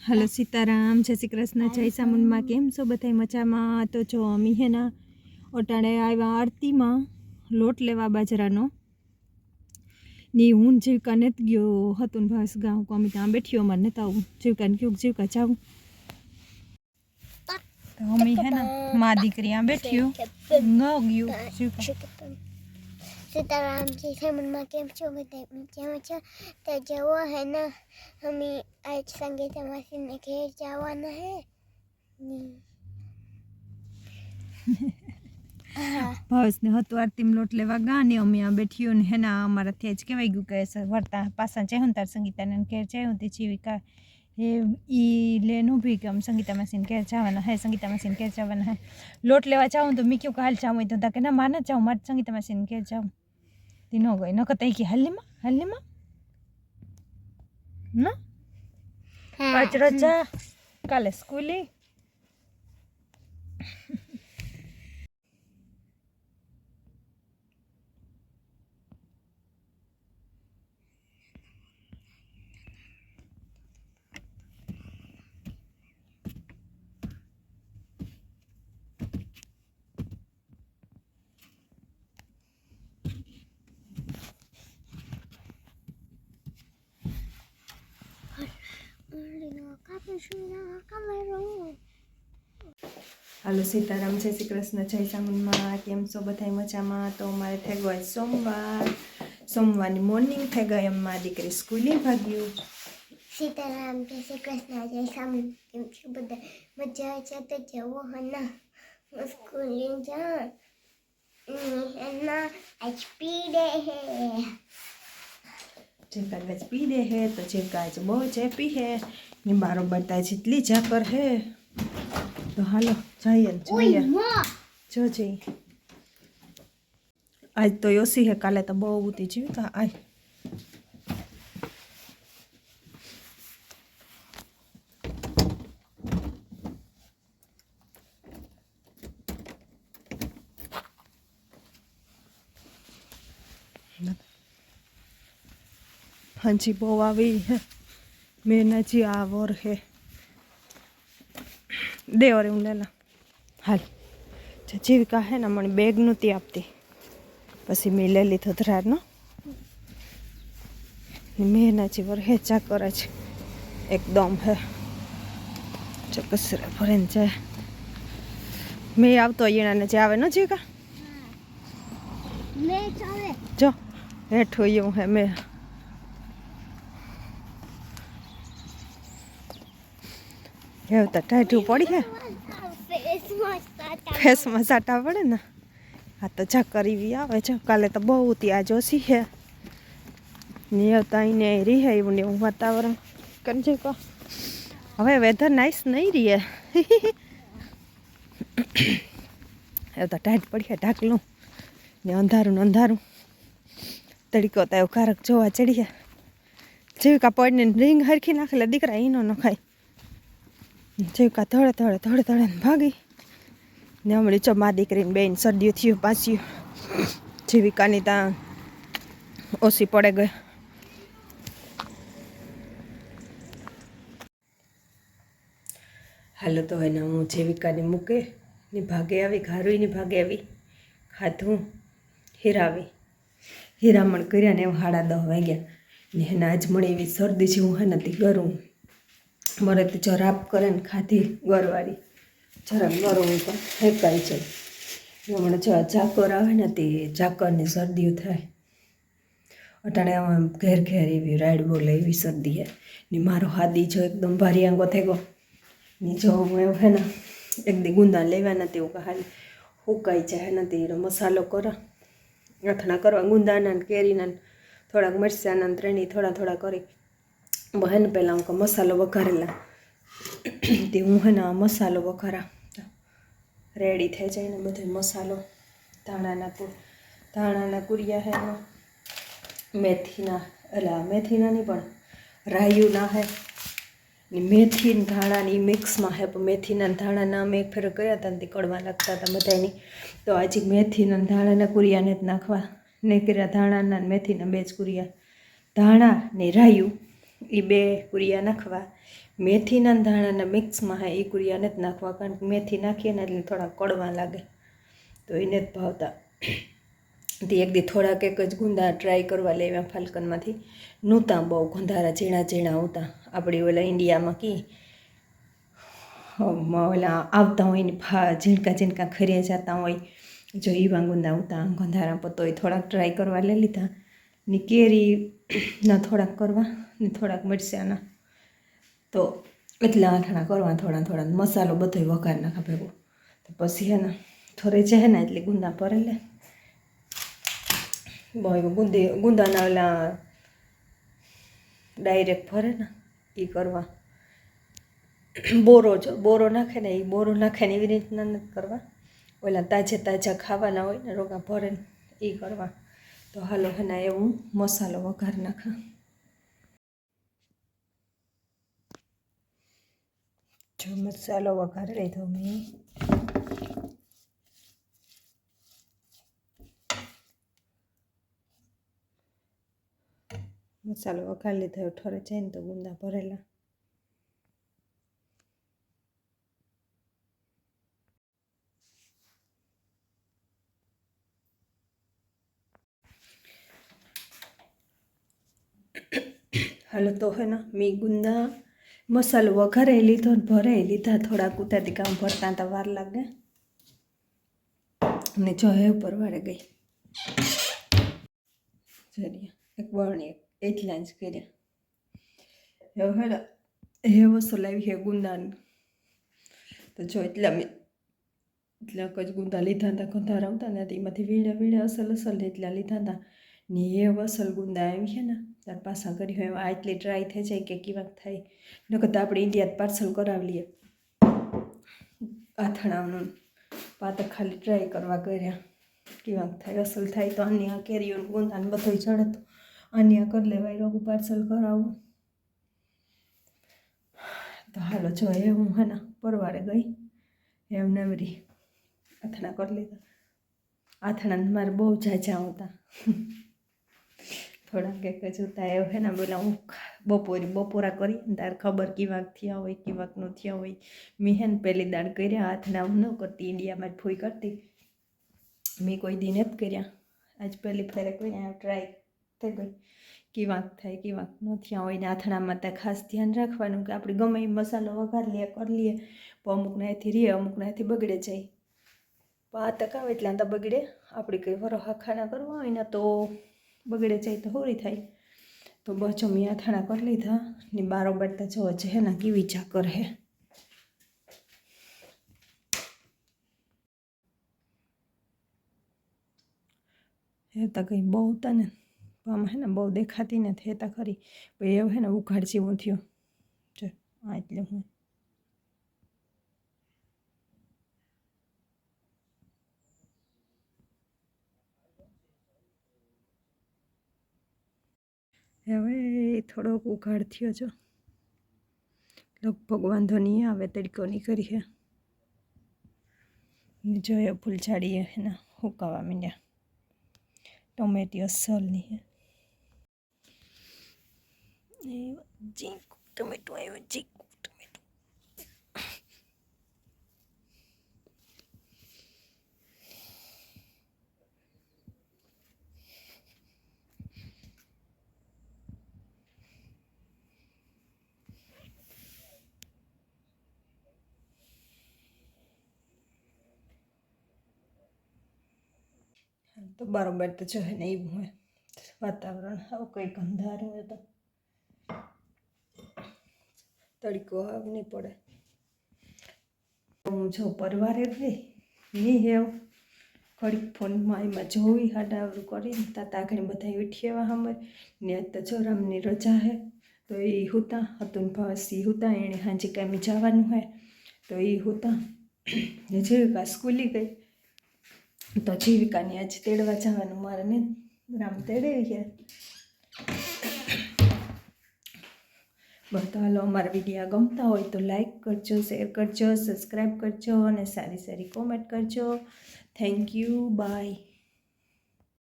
Hello Sitaram, જય શ્રી કૃષ્ણ, જય સામુંડમાં કેમ છો બધાય મજામાં? તો જો અમી હેના ઓટાણે આવ્યા આરતીમાં, લોટ લેવા બાજરાનો. ની હું જીવકા જ ગયો હતું ભાસ ગાઉં કોમી ત્યાં બેઠ્યો અમારે નતા આવું. જીવકાને કયું જીવકા જાઉં. અમી હે ના મા દીકરી આ બેઠ્યો ન ગયું જીવકા સીતારામજી સમનમાં કેમ છો બધા મજામાં છો તો જવો હે ને અમે આજ સંગીત માસીને ઘેર જવાના હે ભાવસને હતું આરતી લોટ લેવા ગા ને અમે આ બેઠ્યું ને હેના અમારા ત્યાં જ કહેવાય ગયું કે વર્તા પાસા જાય હું તાર સંગીતાને ઘેર જાય હું તે જીવિકા. એ ઈ લેનું ભી કે આમ સંગીતા મશીન ઘેર જવાના હે, સંગીતા મશીન ઘેર જવાના હે. લોટ લેવા જાઉં તો મેં કયું કાલ જાઉં. તો કે ના માને જાઉં, મારે સંગીતા મશીન ઘેર જાઉં तिनो होइन कतै हल्लीमा हल्लीमा न पाँच रोजा काल स्कुली હાલો સીતારામ, જય શ્રી કૃષ્ણ, જય સામુનમાં કેમ છો? બધાય મજામાં? તો અમારે થઈ ગયો સોમવાર. સોમવારની મોર્નિંગ થઈ ગઈ અમારા દીકરી સ્કૂલે ભાગ્યું સીતારામ, જય શ્રી કૃષ્ણ, જય સામુન, કેમ છો બધા? મજા છે તો જવો હના. સ્કૂલે જા એના એચપી ડે હે. ना आज पीड़े है જીવકા આજ પી દે હે તો જીવકા આજ બહુ ચેપી હે ને મારો બતા જેટલી જાકર હે તો હાલો જઈએ ને જોઈએ माँ જો જઈ આજ તો ઓછી હે કાલે તો બહુ ઉતી જીવકા આય હજી બહુ આવી હે. મેં હજી આ વર હે. દેવરે હું લેલા હાલ. જીવિકા હે ને મને બેગ નહોતી આપતી. પછી મેં લઈ લીધો ધરારનો. મેં જીવર હે ચા કરે છે. એકદમ હે. ચોક્કસ ભરીને જાય મેં આવતો એણાને જે આવે ન જીવિકા? જો હેઠું એવું હે મેં. એવું તો ટાઢું પડી હે. ફેસમાં સાટા પડે ને? આ તો ઝાકરી બી આવે છે કાલે તો બહુ ત્યાં જોશી હે. ને તો અહીં રહી હે, એવું ને એવું વાતાવરણ. કરજે કહો હવે વેધર નાઇસ નહીં રહીએ એવું તો ટાઈટ પડી ઢાકલું. ને અંધારું ને અંધારું. તડકો તો એવું કારક જોવા ચડીએ. જેવી કાપડને રીંગ હરખી નાખેલા દીકરા એનો ન ખાય જીવિકા ધોળે ધોળે ધોળે ધોળે ભાગી. ને હમણાં ચો મા દીકરીને બેન શરદીઓ થયું પાછ્યું જીવિકાની ત્યાં ઓછી પડે ગઈ. હાલો તો એને હું જીવિકાને મૂકે, ને ભાગે આવી, ઘારુઈની ભાગે આવી, ખાધું, હીરાવી. હીરામણ કર્યા ને એમ હાડા દહ વાગ્યા. ને એને આજ મને એવી શરદી હું હે નથી ગરું મારે તો જરાબ કરે ને ખાધી ગરવાળી. જરાક ગરમ પણ ફેંકાઈ જાય. હમણાં જો ઝાકર આવે ને તે ઝાકરની શરદીઓ થાય. અટાણે આમ ઘેર ઘેર એવી રાઈડ બોલે એવી શરદી હે. ને મારો હાદી જો એકદમ ભારી આંગો થઈ ગયો. ને જો હું એવું હે ને, એક દી ગુંદા લેવાના તેવું કે હાલ હુકાઈ જાય ને તે મસાલો કરો. અથણા કરવા ગુંદાના કેરીના થોડાક મરચાંના ને ત્રણેય થોડા થોડા કરી. બહેન પહેલાં હું કે મસાલો વઘારેલા તે હું હે ને મસાલો વઘારા. રેડી થઈ જાય ને બધો મસાલો. ધાણાના પૂર ધાણાના કુરિયા હે મેથીના એટલે મેથીના નહીં પણ રાયુના હે. મેથી ધાણાની મિક્સમાં હે, પણ મેથીના ધાણાના અમે ફેર કર્યા હતા ને કડવા લાગતા હતા બધાની તો આજે મેથીના ધાણાના કુરિયાને જ નાખવા ને કર્યા ધાણાના મેથીના બે જ કુરિયા. ધાણા ને રાયું. એ બે કુરિયા નાખવા. મેથીના ધાણાના મિક્સમાં હા એ કુરિયા નથી નાખવા, કારણ કે મેથી નાખીએ ને એટલે થોડા કડવા લાગે. તો એને જ ભાવતા. તે એક દી થોડાક એક જ ગુંદા ટ્રાય કરવા લેવા ફાલ્કનમાંથી નહોતા બહુ ગુંધારા, ઝીણા ઝીણા આવતા. આપણી ઓલા ઇન્ડિયામાં કી ઓલા આવતા હોય ને, ભા ઝીણકા ઝીણકા ખરીયા જતા હોય. જો એવા ગુંદા આવતા, ગંધારા પતોય થોડાક ટ્રાય કરવા લઈ લીધા. ને કેરીના થોડાક કરવા ને થોડાક મરચાંના. તો એટલા આઠાણા કરવા થોડા થોડા મસાલો બધો વઘાર નાખા ભેગો. તો પછી હે ને થોડે છે ને એટલે ગુંદા ભરેલે બહુ ગુંદી, ગુંદાના ઓલા ડાયરેક્ટ ભરે ને એ કરવા. બોરો જો, બોરો નાખે ને એ બોરો નાખે ને એવી રીતના નથી કરવા. ઓલા તાજે તાજા ખાવાના હોય ને રોગા ભરે ને એ કરવા. તો હાલો હેના એવું મસાલો વઘાર નાખા. જો મસાલો વઘારી લીધો મેં. મસાલો વઘારી લીધો, ઠરે છે ને તો ગુંદા ભરેલા. હાલો તો હે ને, મેં ગુંદા મસાલો વઘારે લીધો ને ભરે લીધા. થોડાક કૂટાથી કામ ભરતા તો વાર લાગે. અને જો હે પરવારે ગઈ. જરિયા એક બરણી એટલા જ કર્યા. હવે હેડો હે વસ્તુ લાવી છે ગુંદાની. તો જો એટલા મેં, એટલા જ ગુંદા લીધા હતા ગંધાર આવતા ને એમાંથી વીણા વીણા અસલ અસલ એટલા લીધા હતા. ને એ અસલ ગુંદા આવી છે ને તાર પાછા કરી હોય આ એટલી ટ્રાય થઈ જાય કે કેવાક થાય. નકર તો આપણે ઇન્ડિયા પાર્સલ કરાવી લઈએ. આથણાનું પાતર ખાલી ટ્રાય કરવા કર્યા. કેવાક થાય, અસલ થાય તો અન્ય કેરીઓનું ગુંદાને બધું ચડે તો અન્ય કરી લેવાય, રોગું પાર્સલ કરાવું. તો હાલો, જો એ હું હાના પરવારે ગઈ, એમ નવરી આથણા કરી લીધા. આથણા મારે બહુ જાજા આવતા. થોડાક એક જોતા એવું હે ને બોલા હું બપોરે, બપોરા કરી, ને તાર ખબર કેવાક થયા હોય, કેવાક ન થયા હોય. મેં હે ને પહેલી દાળ કર્યા હાથના હું ન કરતી, ઇન્ડિયામાં જ ફૂઈ કરતી. મેં કોઈ દી નથી કર્યા. આજ પહેલી ફેરે કોઈ ટ્રાય થઈ ગઈ. કેવાક થાય, કેવાક ન થયા હોય, ને આથણામાં ત્યાં ખાસ ધ્યાન રાખવાનું કે આપણે ગમે એ મસાલો વઘાર લઈએ કરી લઈએ પણ અમુકના એથી રે અમુકના એથી બગડે જાય. તક આવે એટલે તો બગડે. આપણે કંઈ વરો ખાના કરવા હોય ને તો બગડે જાય તો હોરી થાય. તો બચો મેં થાણા કરી લીધા ને બારો બાટતા જો છે ને કેવી ચાકર હે. હેતા કંઈ બહુ હતા ને આમાં હે ને બહુ દેખાતી નથી, હેતા ખરી. પણ એવું હે ને ઉઘાડ જેવું થયું. ચાલ આ એટલે હું હવે થોડોક ઉઘાડ થયો છો લગભગ વાંધો નહીં આવે તડકો નહીં કરીએ જોયો ફૂલઝાડીએ એના હુકાવા માંડ્યા. ટોમેટી અસલની હે. ચીક ટમેટું આવ્યું ચીક તો બરાબર તો છે ને એવું હોય. વાતાવરણ આવું કંઈક અંધારું હોય તો. તડકો આવ નહીં પડે. હું જો પરવારે રહી નહીં હેવ ઘડીક ફોનમાં એમાં જોવી હાડાવરું કરીને તાતા આગળ બધા ઉઠી એવા હમર ને આજ તો રામની રજા હે, તો એ હુતા હતું ભાવે ભાવસી હુતા, એણે હાજી કામે જવાનું હોય તો એ હુતા. જે સ્કૂલી ગઈ તો જીવિકાની આજે તેડવા જવાનું મારે ને રામ તેડે ગયા તો હાલો અમારા વિડીયા ગમતા હોય તો લાઈક કરજો શેર કરજો સબસ્ક્રાઈબ કરજો અને સારી સારી કોમેન્ટ કરજો. Thank you bye